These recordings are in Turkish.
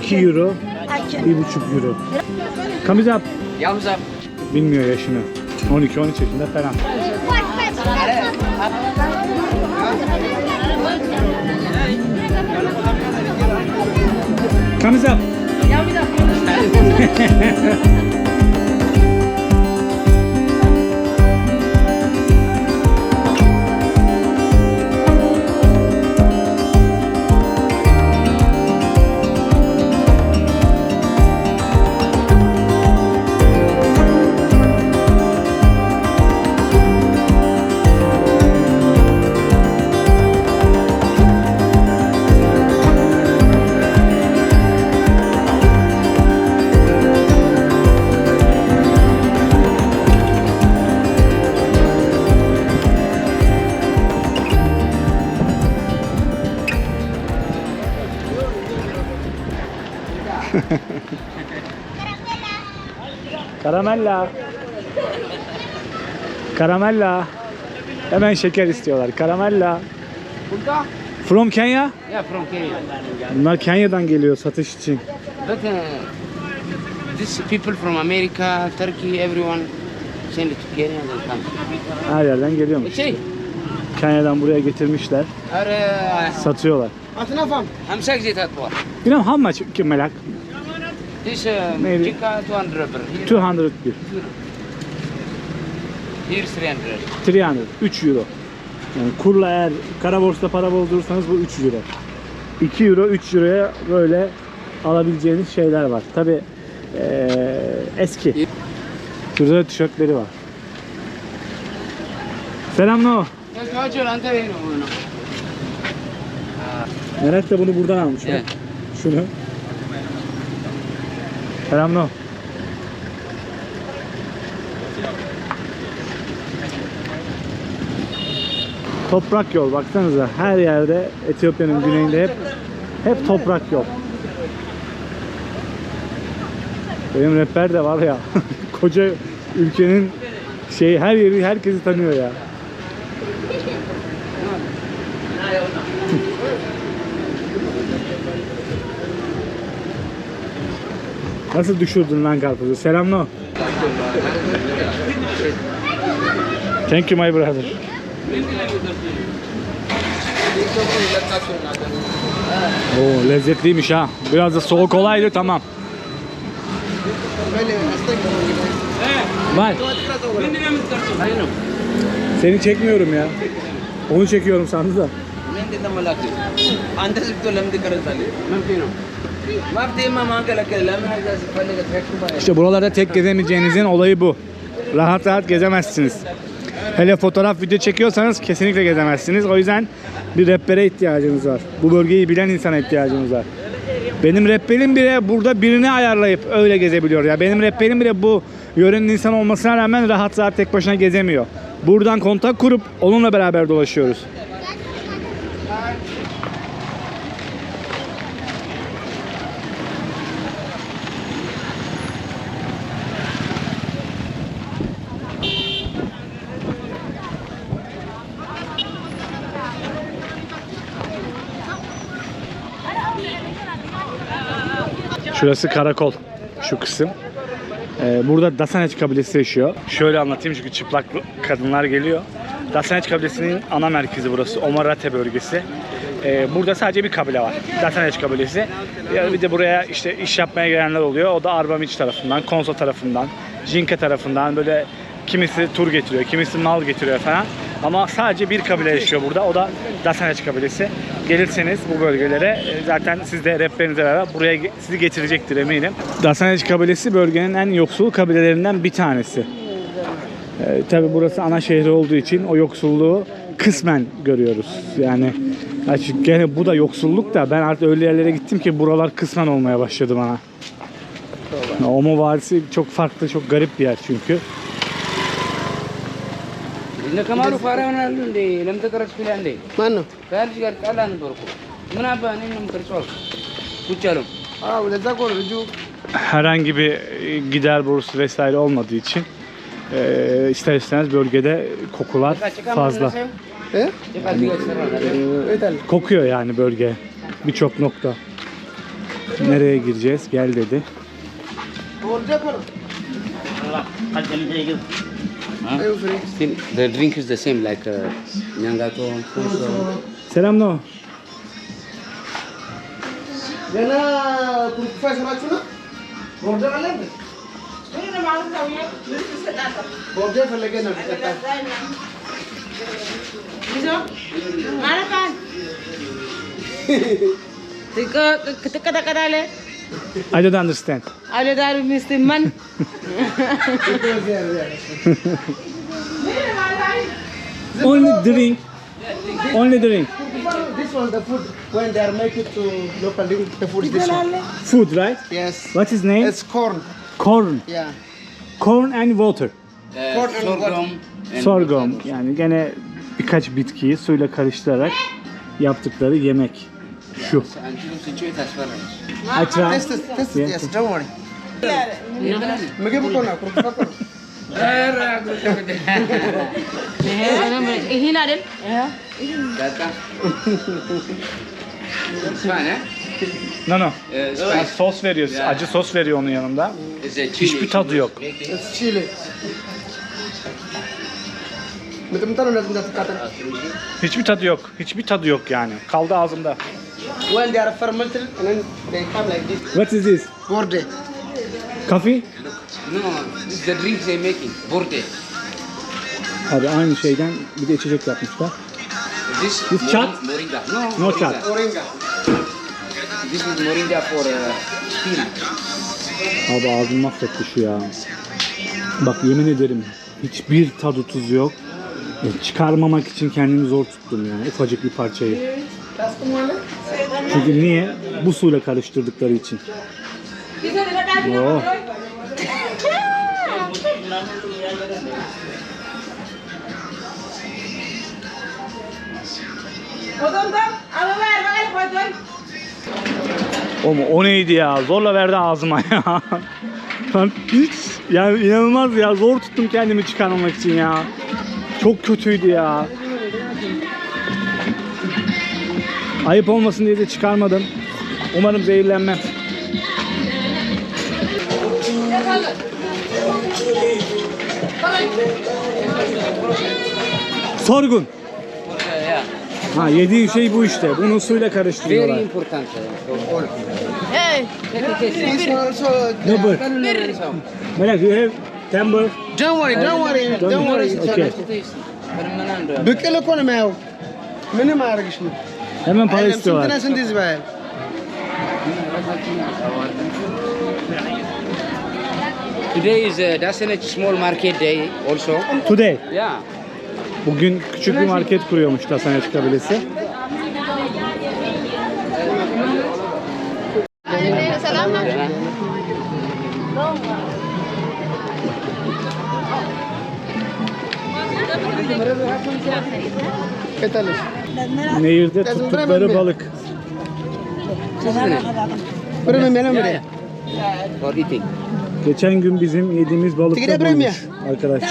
2 euro, 1,5 euro. Comes up. Yalnız abi. Bilmiyor yaşını. 12-13 yaşında falan. Comes up. Karamella. Karamella. Hemen şeker istiyorlar. Karamella. Burada. From Kenya? Yeah, from Kenya. Bunlar Kenya'dan geliyor satış için. But uh, these people from America, Turkey, everyone send it to Kenya. Her yerden geliyormuş. Şey. Kenya'dan buraya getirmişler. Satıyorlar. Atınafam. Hamsak zeytat var. Bilmem how much melak? This uh, Maybe. chica 200 per. 200 bir. Here 300. 300. 3 euro. Yani kurla eğer kara borsada para bozdurursanız bu 3 euro. 2 euro 3 euroya böyle alabileceğiniz şeyler var. Tabi eski. Şurada da tişörtleri var. Selam onu. Merak da bunu buradan almış. Evet. Şunu. Selam no. Toprak yol baksanıza her yerde Etiyopya'nın güneyinde hep hep toprak yol. Benim rehber de var ya koca ülkenin şey her yeri herkesi tanıyor ya. Nasıl düşürdün lan karpuzu? Selam no. Thank you my brother. Oo lezzetliymiş ha. Biraz da soğuk olaydı tamam. Var. Seni çekmiyorum ya. Onu çekiyorum sandı da. İşte buralarda tek gezemeyeceğinizin olayı bu. Rahat rahat gezemezsiniz. Hele fotoğraf video çekiyorsanız kesinlikle gezemezsiniz. O yüzden bir rehbere ihtiyacınız var. Bu bölgeyi bilen insana ihtiyacınız var. Benim rehberim bile burada birini ayarlayıp öyle gezebiliyor. Ya benim rehberim bile bu yörenin insan olmasına rağmen rahat rahat tek başına gezemiyor. Buradan kontak kurup onunla beraber dolaşıyoruz. Şurası karakol. Şu kısım. Ee, burada Dasaneç kabilesi yaşıyor. Şöyle anlatayım çünkü çıplak kadınlar geliyor. Dasaneç kabilesinin ana merkezi burası. Omarate bölgesi. Ee, burada sadece bir kabile var. Dasaneç kabilesi. Ya bir de buraya işte iş yapmaya gelenler oluyor. O da Arbamiç tarafından, Konso tarafından, Jinka tarafından böyle kimisi tur getiriyor, kimisi mal getiriyor falan. Ama sadece bir kabile yaşıyor burada. O da Dasaneç kabilesi. Gelirseniz bu bölgelere e, zaten siz de rehberinizle beraber buraya sizi getirecektir eminim. Dasaneç kabilesi bölgenin en yoksul kabilelerinden bir tanesi. Ee, tabi burası ana şehri olduğu için o yoksulluğu kısmen görüyoruz. Yani açık gene bu da yoksulluk da ben artık öyle yerlere gittim ki buralar kısmen olmaya başladı bana. Omo Vadisi çok farklı, çok garip bir yer çünkü. Fara wana lunde lam ta karat pilande. Mana? Kal jigar kalan dorko. Muna ba ni num karsol. Kuchalum. Ah, udah tak kau rujuk. herhangi bir gider borusu vesaire olmadığı için e, ister istemez bölgede kokular fazla. Tal. Kokuyor yani bölge. birçok nokta. Nereye gireceğiz? Gel dedi. Still, the drink is the same like uh, Nyangato, Puso. Selam no. Yana Kurkufay Sarachuna? Border Aland? Border for Legan. Marapan. Tika, tika, tika, tika, tika, I don't understand. I don't understand man. only drink. Only drink. This one, the food, when they are making to local drink, the food is this one. Food, right? Yes. What's his name? It's corn. Corn. Yeah. Corn and water. Ee, corn and sorghum. And sorghum. Yani gene birkaç bitkiyi suyla karıştırarak yaptıkları yemek. Şu. Yani, I try. Test it, test it, yes, don't worry. Mege buto na, kurutma kuru. İhin adil. Data. No no. Ha, sos veriyoruz. Acı sos veriyor onun yanında. Hiçbir tadı yok. Chili. Hiçbir tadı yok. Hiçbir tadı yok yani. Kaldı ağzımda. When they are fermented and then they come like this. What is this? Borde. Coffee? No, this is the drink they're making. Borte. Abi aynı şeyden bir de içecek yapmışlar. This This chat? Moringa. No, No moringa. chat. Moringa. This is moringa for uh, spirit. Abi ağzım mahvetti şu ya. Bak yemin ederim hiçbir tadı tuzu yok. E, Çıkarmamak için kendimi zor tuttum yani ufacık bir parçayı. Çünkü niye? Bu suyla karıştırdıkları için. Oh. O mu? O neydi ya? Zorla verdi ağzıma ya. Lan hiç yani inanılmaz ya. Zor tuttum kendimi çıkarmamak için ya. Çok kötüydü ya. Ayıp olmasın diye de çıkarmadım. Umarım zehirlenmem. Sorgun. Ha yediği şey bu işte. Bunu suyla karıştırıyorlar. Very important. Hey. Number. Melek, you have temper. Don't worry, don't worry, don't worry. Okay. Bekle konum ev. Benim ağrı geçmiyor. Hemen para istiyorlar. Hemen Sintin İsmail. Today is uh, a small market day also. Today? Yeah. Bugün küçük bir market kuruyormuş Dasenich kabilesi. ¿Qué tal es? Nehirde tuttukları balık. Buranın melam buraya. Geçen gün bizim yediğimiz balık da bulmuş arkadaşlar.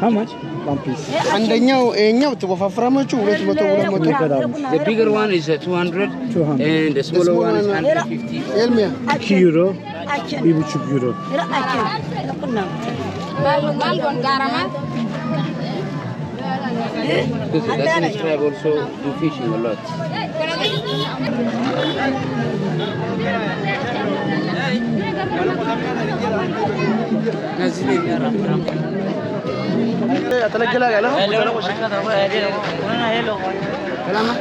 How much? One piece. And the new, uh, new to for from two, let's go to The bigger one is uh, 200, 200. and the smaller, the smaller one is 150. 2 euro, 1,5 euro. Era kunnam. Because the Dasenet tribe also do fishing a lot. Kalama?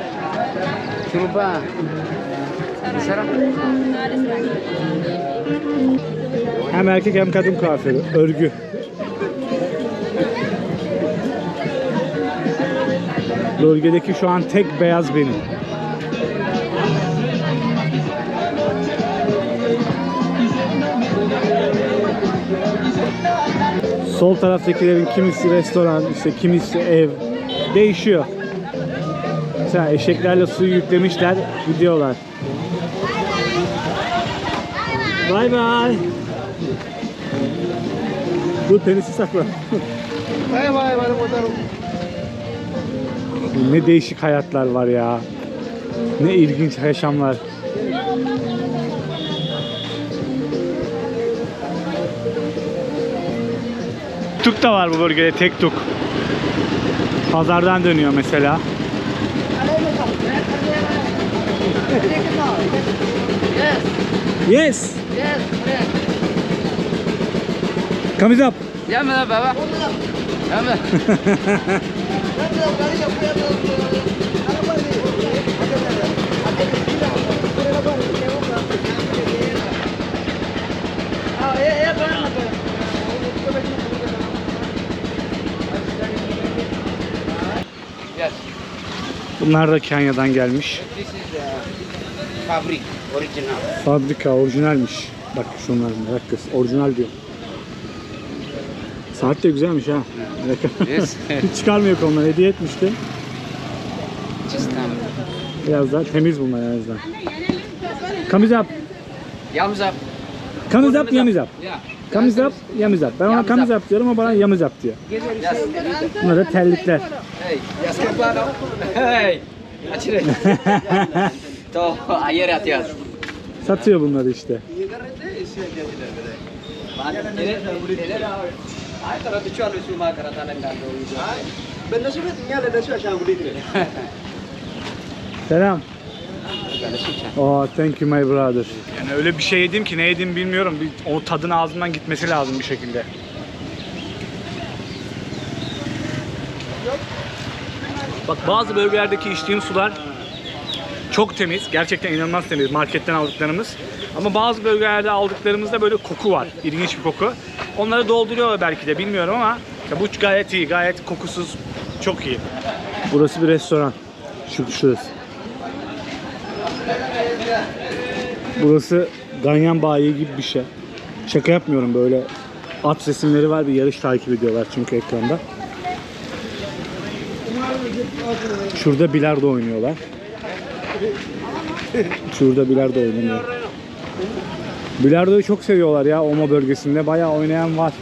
Shurba. Sarap. Hem erkek hem kadın kuaförü. Örgü. Bölgedeki şu an tek beyaz benim. Sol taraftakilerin kimisi restoran, işte kimisi ev değişiyor. Mesela eşeklerle suyu yüklemişler, gidiyorlar. Bay bay. Bu tenisi sakla. Bay bay, bay bay. Ne değişik hayatlar var ya. Ne ilginç yaşamlar. Tuk da var bu bölgede tek tuk. Pazardan dönüyor mesela. Yes. Yes. Comes up. Mı baba? Yes. Bunlar da Kenya'dan gelmiş. Uh, fabric, original. Fabrika orijinalmiş. Bak şunlar merak kız. Orijinal diyor. Saat de güzelmiş ha. Yes. Hiç çıkarmıyor konudan. Hediye etmişti. Biraz daha temiz bunlar en azından. Comes up. yams up. Comes up, yamiz up. Comes up, yamiz up. Ben ona comes up. diyorum ama bana yamiz up diyor. Bunlar da terlikler. Hey, yes, kumplano. Hey, açire. To, ayer atıyor. Satıyor bunları işte. በእነሱ ቤት እኛ ለነሱ አሻንጉሊት ነን። Selam. Oh, thank you my brother. Yani öyle bir şey yedim ki ne yedim bilmiyorum. Bir, o tadın ağzımdan gitmesi lazım bir şekilde. Bak bazı bölgelerdeki içtiğim sular çok temiz. Gerçekten inanılmaz temiz marketten aldıklarımız. Ama bazı bölgelerde aldıklarımızda böyle koku var. İlginç bir koku. Onları dolduruyorlar belki de bilmiyorum ama bu gayet iyi. Gayet kokusuz. Çok iyi. Burası bir restoran. Şu şurası. Burası Ganyan Bayi gibi bir şey. Şaka yapmıyorum böyle at resimleri var bir yarış takip ediyorlar çünkü ekranda. Şurada bilardo oynuyorlar. Şurada bilardo oynanıyor. Bilardoyu çok seviyorlar ya Oma bölgesinde. Bayağı oynayan var.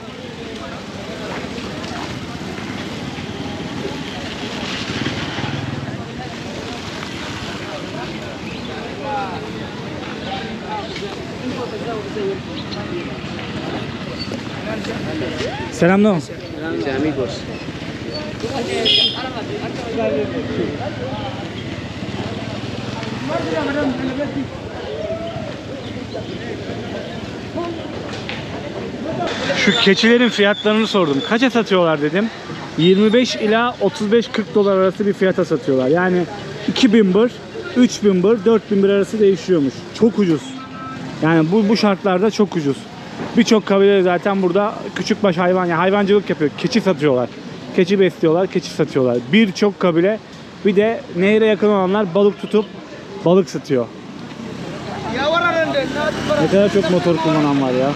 Selam no. Mis amigos. Şu keçilerin fiyatlarını sordum. Kaça satıyorlar dedim. 25 ila 35-40 dolar arası bir fiyata satıyorlar. Yani 2000 bir, 3000 bir, 4000 bir arası değişiyormuş. Çok ucuz. Yani bu, bu şartlarda çok ucuz. Birçok kabile zaten burada küçük baş hayvan, yani hayvancılık yapıyor. Keçi satıyorlar. Keçi besliyorlar, keçi satıyorlar. Birçok kabile bir de nehre yakın olanlar balık tutup balık satıyor. Ne kadar çok motor kullanan var ya.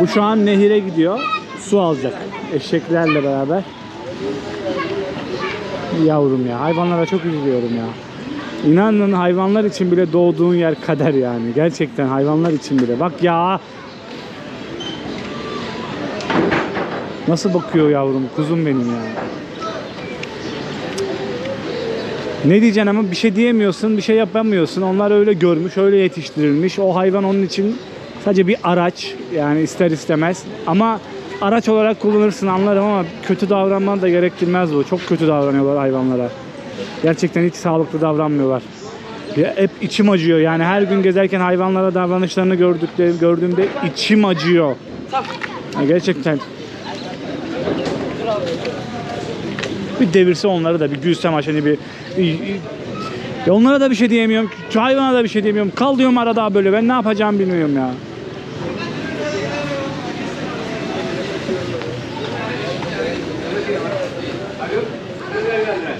Bu şu an nehire gidiyor. Su alacak. Eşeklerle beraber. Yavrum ya. Hayvanlara çok üzülüyorum ya. İnanın hayvanlar için bile doğduğun yer kader yani. Gerçekten hayvanlar için bile. Bak ya. Nasıl bakıyor yavrum? Kuzum benim ya. Ne diyeceksin ama bir şey diyemiyorsun, bir şey yapamıyorsun. Onlar öyle görmüş, öyle yetiştirilmiş. O hayvan onun için sadece bir araç. Yani ister istemez. Ama araç olarak kullanırsın anlarım ama kötü davranman da gerektirmez bu. Çok kötü davranıyorlar hayvanlara. Gerçekten hiç sağlıklı davranmıyorlar. Ya hep içim acıyor. Yani her gün gezerken hayvanlara davranışlarını gördüklerim, gördüğümde içim acıyor. Ya gerçekten. Bir devirse onları da bir gülsem aç hani bir, bir- ya onlara da bir şey diyemiyorum. Şu hayvana da bir şey diyemiyorum. Kal diyorum arada böyle. Ben ne yapacağımı bilmiyorum ya.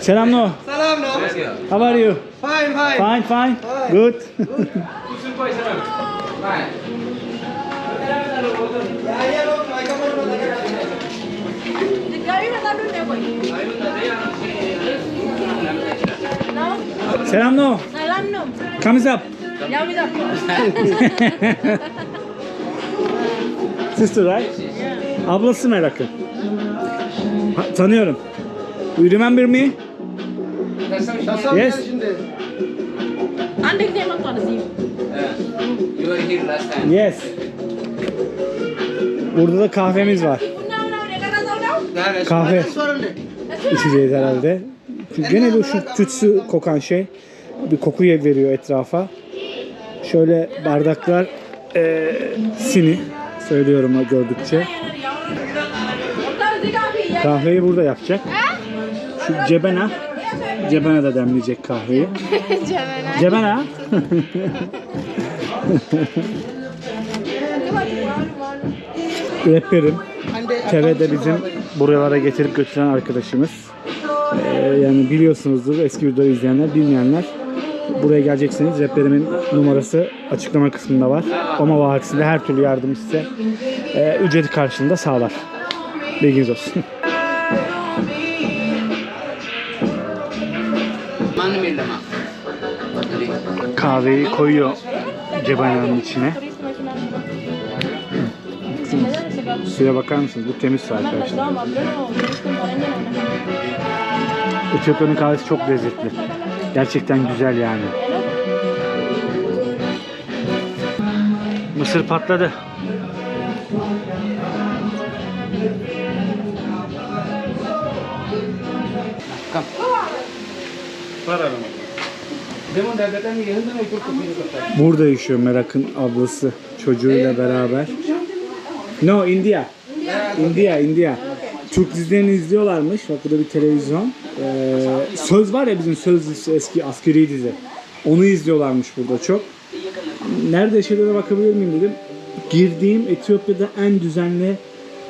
Selam no. Salam no. How are you? Fine, fine. Fine, fine. Good. Selam no. Salam no. Comes up. Bir dakika. Sister right? Ablası merakı. Ha, tanıyorum. You remember me? Yes. mak tuan sih. You were here last time. Yes. Burada da kahvemiz var. Kahve içeceğiz herhalde. Gene bu şu tütsü kokan şey bir koku veriyor etrafa. Şöyle bardaklar eee, sini söylüyorum gördükçe. Kahveyi burada yapacak. Şu cebena, cebena da demleyecek kahveyi. Cebena. Rehberim. Teve de bizim buralara getirip götüren arkadaşımız. Ee, yani biliyorsunuzdur eski videoları izleyenler, bilmeyenler. Buraya geleceksiniz. Rehberimin numarası açıklama kısmında var. Ama Vadisi'nde her türlü yardım size e, ücreti karşılığında sağlar. Bilginiz olsun. Kahveyi koyuyor cebananın içine. Suya bakar mısınız? Bu temiz su arkadaşlar. Etiyopya'nın kahvesi çok lezzetli. Gerçekten güzel yani. Mısır patladı. Burada yaşıyor Merak'ın ablası çocuğuyla beraber. No, India. India, India. Türk dizilerini izliyorlarmış. Bak burada bir televizyon. Ee, söz var ya bizim söz eski askeri dizi. Onu izliyorlarmış burada çok. Nerede şeylere bakabilir miyim dedim. Girdiğim Etiyopya'da en düzenli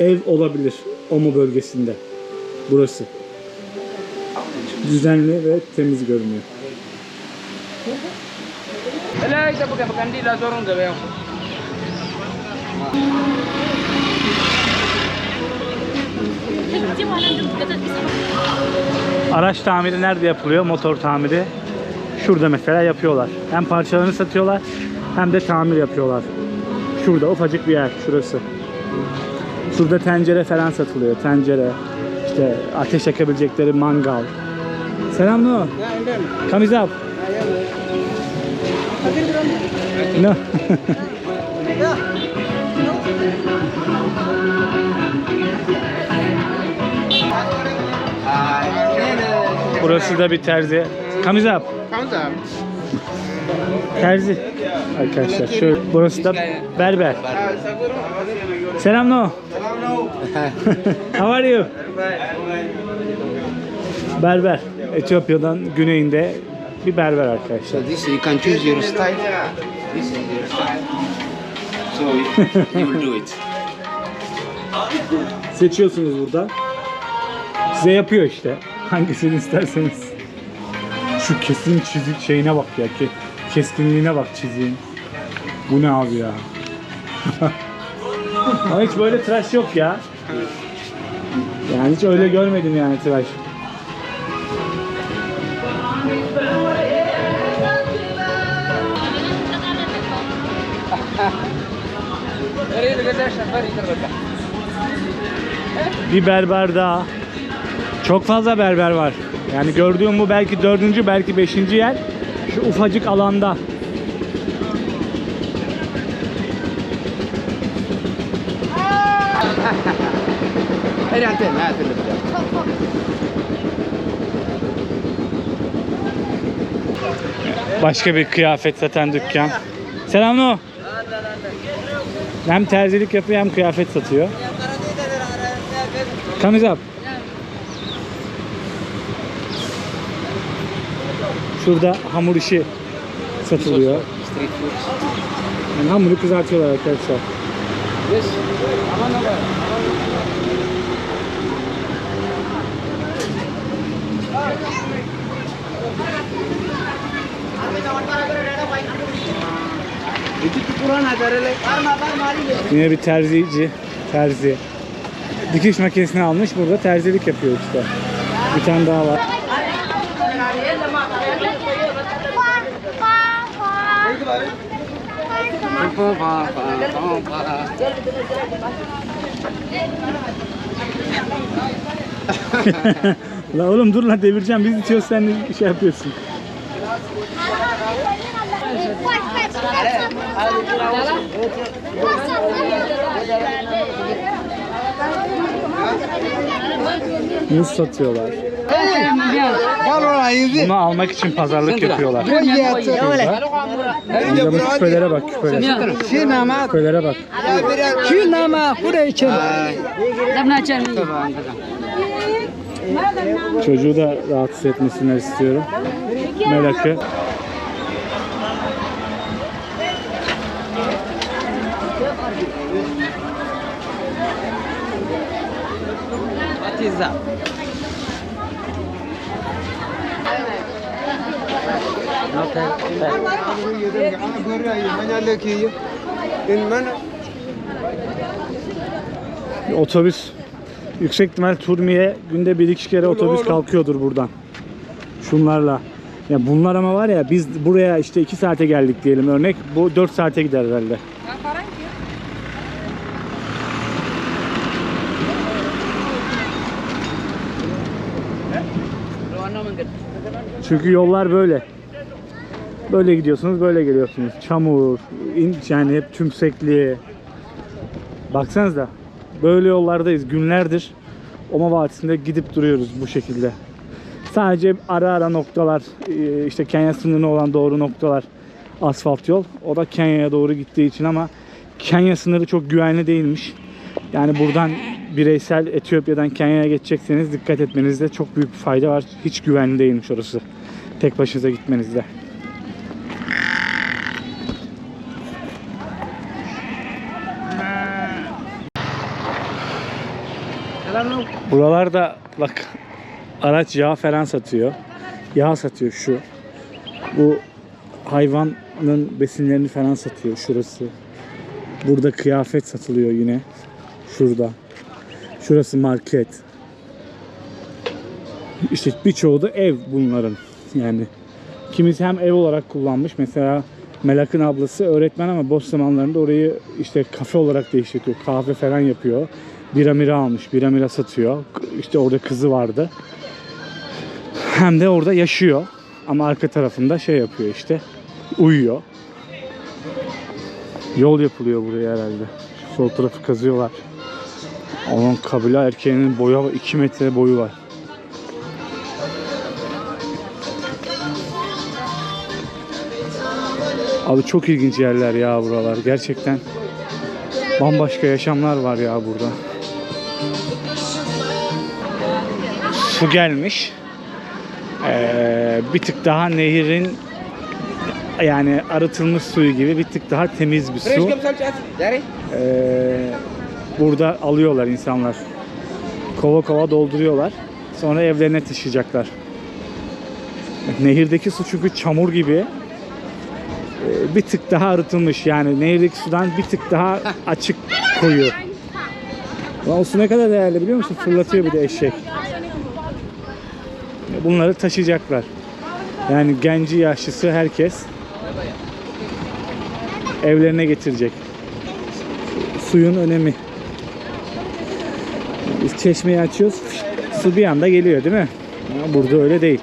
ev olabilir. Omo bölgesinde. Burası. Düzenli ve temiz görünüyor. Alah, kita pakai pakai di lah Araç tamiri nerede yapılıyor? Motor tamiri. Şurada mesela yapıyorlar. Hem parçalarını satıyorlar hem de tamir yapıyorlar. Şurada ufacık bir yer şurası. Şurada tencere falan satılıyor. Tencere, işte ateş yakabilecekleri mangal. Selam no. Kamiz up. No. Burası da bir terzi. Kamiz up. Terzi. Arkadaşlar şöyle burası da berber. Selam no. How are you? Berber. Etiyopya'dan güneyinde bir berber arkadaşlar. So this you can choose your style. This is your style. So you will do it. Seçiyorsunuz burada. Size yapıyor işte. Hangisini isterseniz. Şu kesin çizik şeyine bak ya. Ke keskinliğine bak çiziğin. Bu ne abi ya? Ama hiç böyle tıraş yok ya. Yani hiç öyle görmedim yani tıraş. Bir berber daha. Çok fazla berber var. Yani gördüğüm bu belki dördüncü belki beşinci yer. Şu ufacık alanda. Tu lebih. Başka bir kıyafet satan dükkan. Selam no. Hem terzilik yapıyor hem kıyafet satıyor. Thumbs up. Şurada hamur işi satılıyor. Yani hamuru kızartıyorlar arkadaşlar. Yine bir terzici, terzi. Dikiş makinesini almış burada terzilik yapıyor işte. Bir tane daha var. La oğlum dur lan devireceğim. Biz itiyoruz sen şey yapıyorsun. Muz satıyorlar. Bunu almak için pazarlık yapıyorlar. Amca bu küpelere bak küpelere. Küpelere bak. Çocuğu da rahatsız etmesinler istiyorum. Melak'ı. What is that? Bir Otobüs yüksek ihtimal Turmi'ye günde bir iki kere otobüs kalkıyordur buradan. Şunlarla. Ya bunlar ama var ya biz buraya işte 2 saate geldik diyelim örnek. Bu 4 saate gider herhalde. Çünkü yollar böyle. Böyle gidiyorsunuz, böyle geliyorsunuz. Çamur, yani hep tümsekli. Baksanıza. Böyle yollardayız günlerdir. Oma Vadisi'nde gidip duruyoruz bu şekilde. Sadece ara ara noktalar, e, işte Kenya sınırına olan doğru noktalar asfalt yol. O da Kenya'ya doğru gittiği için ama Kenya sınırı çok güvenli değilmiş. Yani buradan bireysel Etiyopya'dan Kenya'ya geçecekseniz dikkat etmenizde çok büyük bir fayda var. Hiç güvenli değilmiş orası. Tek başınıza gitmenizde. Buralarda bak araç yağ falan satıyor. Yağ satıyor şu. Bu hayvanın besinlerini falan satıyor şurası. Burada kıyafet satılıyor yine. Şurada. Şurası market. İşte birçoğu da ev bunların. Yani kimisi hem ev olarak kullanmış. Mesela Melak'ın ablası öğretmen ama boş zamanlarında orayı işte kafe olarak değiştiriyor. Kahve falan yapıyor. Bira mira almış. Bira mira satıyor. İşte orada kızı vardı. Hem de orada yaşıyor. Ama arka tarafında şey yapıyor işte. Uyuyor. Yol yapılıyor buraya herhalde. Sol tarafı kazıyorlar. Onun kabile erkeğinin boyu 2 metre boyu var. Abi çok ilginç yerler ya buralar. Gerçekten bambaşka yaşamlar var ya burada. Su gelmiş. Ee, bir tık daha nehirin yani arıtılmış suyu gibi bir tık daha temiz bir su. Ee, burada alıyorlar insanlar. Kova kova dolduruyorlar. Sonra evlerine taşıyacaklar. Nehirdeki su çünkü çamur gibi. Ee, bir tık daha arıtılmış yani nehirdeki sudan bir tık daha açık koyu. Lan o su ne kadar değerli biliyor musun? Fırlatıyor bir de eşek. Bunları taşıyacaklar. Yani genci yaşlısı herkes evlerine getirecek. Suyun önemi. Biz çeşmeyi açıyoruz. Su bir anda geliyor değil mi? Burada öyle değil.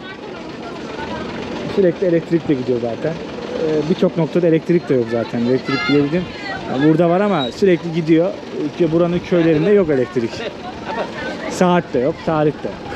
Sürekli elektrikle gidiyor zaten. Ee, Birçok noktada elektrik de yok zaten. Elektrik gidebildim. Burada var ama sürekli gidiyor. Buranın köylerinde yok elektrik. Saat de yok, tarih de yok.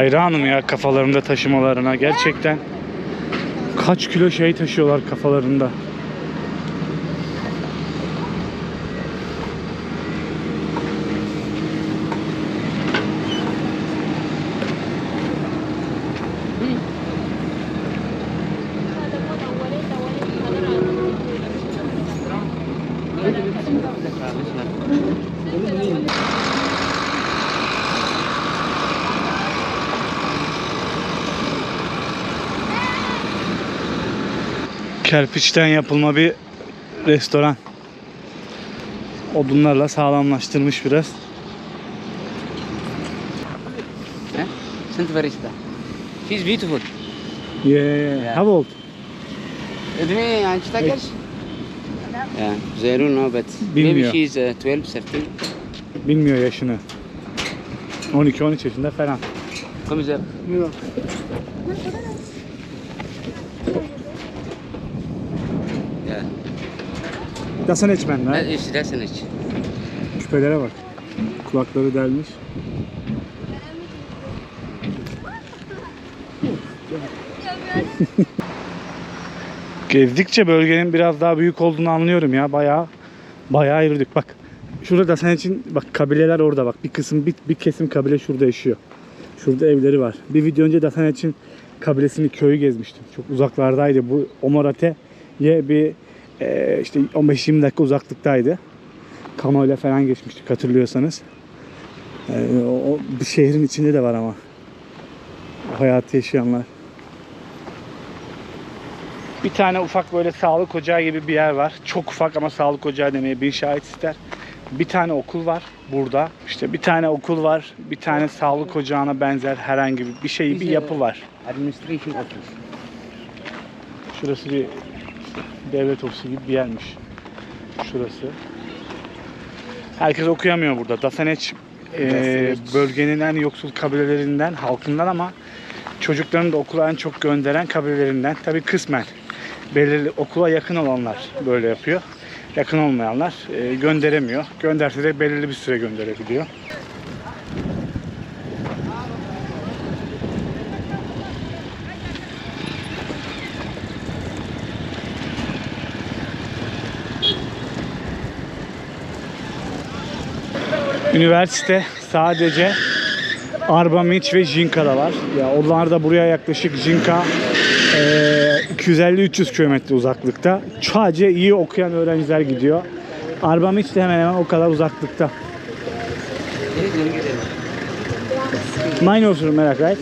Hayranım ya kafalarında taşımalarına. Gerçekten kaç kilo şey taşıyorlar kafalarında. Kerpiçten yapılma bir restoran. Odunlarla sağlamlaştırmış biraz. Sunt barista. She's beautiful. Yeah, yeah, yeah. How old? Edmi anchi takers? Yeah, they don't know but maybe Bilmiyor. she's uh, 12, 13. Bilmiyor yaşını. 12-13 yaşında falan. Come here. Dasana içmen lan. is that's an itch. Küpelere bak. Kulakları delmiş. Gezdikçe bölgenin biraz daha büyük olduğunu anlıyorum ya. Bayağı bayağı yürüdük. Bak şurada da sen için bak kabileler orada bak. Bir kısım bir, bir kesim kabile şurada yaşıyor. Şurada evleri var. Bir video önce Dasan için kabilesini köyü gezmiştim. Çok uzaklardaydı. Bu Omorate'ye bir e, işte 15-20 dakika uzaklıktaydı. Kano ile falan geçmiştik hatırlıyorsanız. Ee, o, bir şehrin içinde de var ama. Hayatı yaşayanlar. Bir tane ufak böyle sağlık ocağı gibi bir yer var. Çok ufak ama sağlık ocağı demeye bir şahit ister. Bir tane okul var burada. İşte bir tane okul var. Bir tane sağlık ocağına benzer herhangi bir- bir şey, bir yapı var. Administration office. Şurası bir devlet ofisi gibi bir yermiş. Şurası. Herkes okuyamıyor burada. Dasaneç e, bölgenin en yoksul kabilelerinden, halkından ama çocuklarını da okula en çok gönderen kabilelerinden. Tabii kısmen. Belirli okula yakın olanlar böyle yapıyor. Yakın olmayanlar e, gönderemiyor. Gönderse de belirli bir süre gönderebiliyor. Üniversite sadece Arba Minç ve Jinka'da var. Ya onlar da buraya yaklaşık Jinka eee, 250-300 kilometre uzaklıkta. Sadece iyi okuyan öğrenciler gidiyor. Arba Minç de hemen hemen o kadar uzaklıkta. Mine olsun merak et.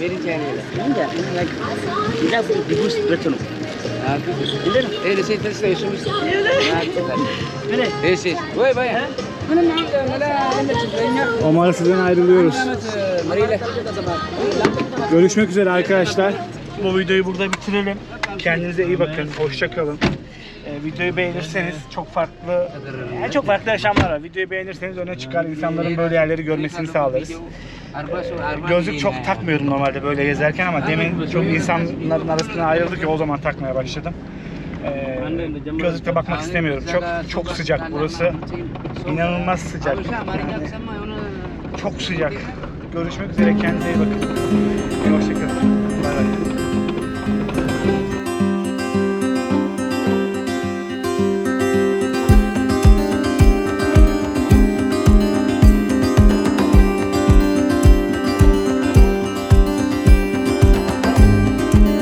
Very O mağazadan ayrılıyoruz. Görüşmek üzere arkadaşlar. Bu videoyu burada bitirelim. Kendinize iyi bakın. Hoşça kalın. Ee, videoyu beğenirseniz çok farklı yani çok farklı yaşamlar var. Videoyu beğenirseniz öne çıkar insanların böyle yerleri görmesini sağlarız. Ee, Gözlük çok takmıyorum normalde böyle gezerken ama demin çok insanların arasına ayrıldık ya o zaman takmaya başladım. Ee, gözlükle bakmak istemiyorum. Çok çok sıcak burası. İnanılmaz sıcak. Yani çok sıcak. Görüşmek üzere. Kendinize iyi bakın. Hoşçakalın. Bay bay.